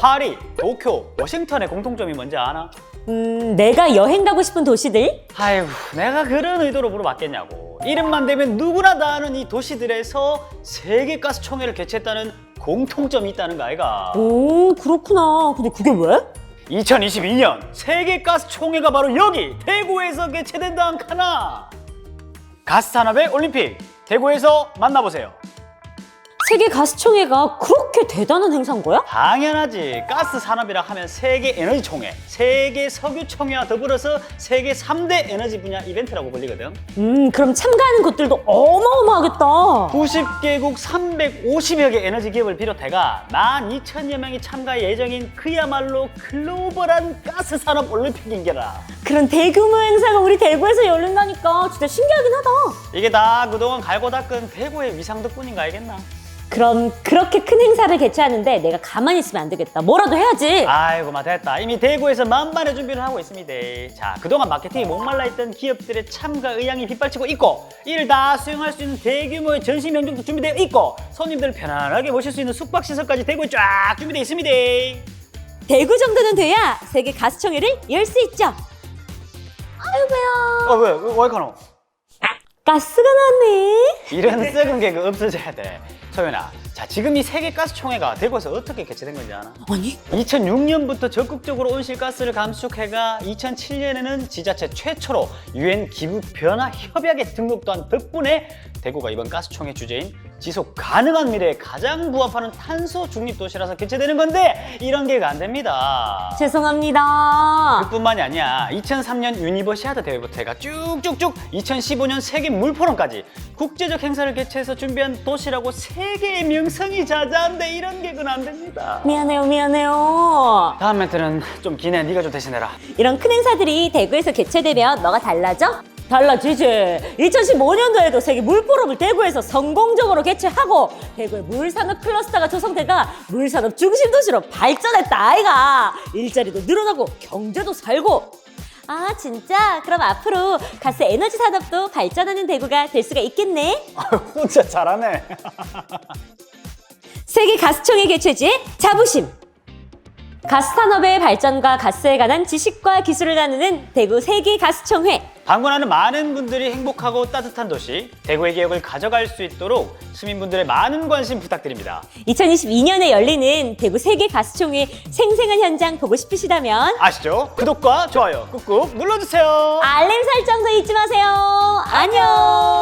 파리, 도쿄, 워싱턴의 공통점이 뭔지 아나? 음, 내가 여행 가고 싶은 도시들? 아이고 내가 그런 의도로 물어봤겠냐고 이름만 대면 누구나 다 아는 이 도시들에서 세계 가스 총회를 개최했다는 공통점이 있다는 거 아이가 오, 그렇구나. 근데 그게 왜? 2022년 세계 가스 총회가 바로 여기 대구에서 개최된다 안 카나 가스 산업의 올림픽 대구에서 만나보세요 세계 가스총회가 그렇게 대단한 행사인 거야? 당연하지 가스 산업이라 하면 세계 에너지 총회 세계 석유 총회와 더불어서 세계 3대 에너지 분야 이벤트라고 불리거든 음, 그럼 참가하는 곳들도 어마어마하겠다. 90개국 350여 개 에너지 기업을 비롯해가 12,000여 명이 참가 예정인 그야말로 글로벌한 가스 산업 올림픽인 게라. 그런 대규모 행사가 우리 대구에서 열린다니까 진짜 신기하긴 하다. 이게 다 그동안 갈고 닦은 대구의 위상 덕분인가 알겠나? 그럼 그렇게 큰 행사를 개최하는데 내가 가만히 있으면 안 되겠다. 뭐라도 해야지. 아이고 마 됐다. 이미 대구에서 만반의 준비를 하고 있습니다. 자, 그동안 마케팅이 목말라 있던 기업들의 참가 의향이 빗발치고 있고 이를 다 수용할 수 있는 대규모의 전시 명장도 준비되어 있고 손님들을 편안하게 모실 수 있는 숙박시설까지 대구에 쫙 준비되어 있습니다. 대구 정도는 돼야 세계 가스총회를 열 수 있죠. 아이고야. 어, 왜? 왜, 왜 가노? 가스가 나네. 이런 썩은 개그 없어져야 돼. 소연아, 자 지금 이 세계 가스 총회가 대구에서 어떻게 개최된 건지 아나? 아니 2006년부터 적극적으로 온실가스를 감축해가 2007년에는 지자체 최초로 유엔 기후 변화 협약에 등록도 한 덕분에 대구가 이번 가스총회 주제인 지속 가능한 미래에 가장 부합하는 탄소 중립 도시라서 개최되는 건데 이런 게가 안 됩니다. 죄송합니다. 그뿐만이 아니야. 2003년 유니버시아드 대회부터 해가 쭉쭉쭉 2015년 세계 물포럼까지 국제적 행사를 개최해서 준비한 도시라고 세계의 명 성이 자자한데 이런 개그는 안 됩니다. 미안해요, 미안해요. 다음 멘트는 좀 기네. 네가 좀 대신해라. 이런 큰 행사들이 대구에서 개최되면 너가 달라져? 달라지지. 2015년도에도 세계 물포럼을 대구에서 성공적으로 개최하고 대구의 물산업 클러스터가 조성돼가 물산업 중심 도시로 발전했다 아이가. 일자리도 늘어나고 경제도 살고. 아 진짜? 그럼 앞으로 가스 에너지 산업도 발전하는 대구가 될 수가 있겠네. 혼자 잘하네. 세계 가스총회 개최지의 자부심. 가스 산업의 발전과 가스에 관한 지식과 기술을 나누는 대구 세계 가스총회. 방문하는 많은 분들이 행복하고 따뜻한 도시 대구의 기억을 가져갈 수 있도록 시민분들의 많은 관심 부탁드립니다. 2022년에 열리는 대구 세계 가스총회 생생한 현장 보고 싶으시다면 아시죠? 구독과 좋아요 꾹꾹 눌러주세요. 알림 설정도 잊지 마세요. 안녕.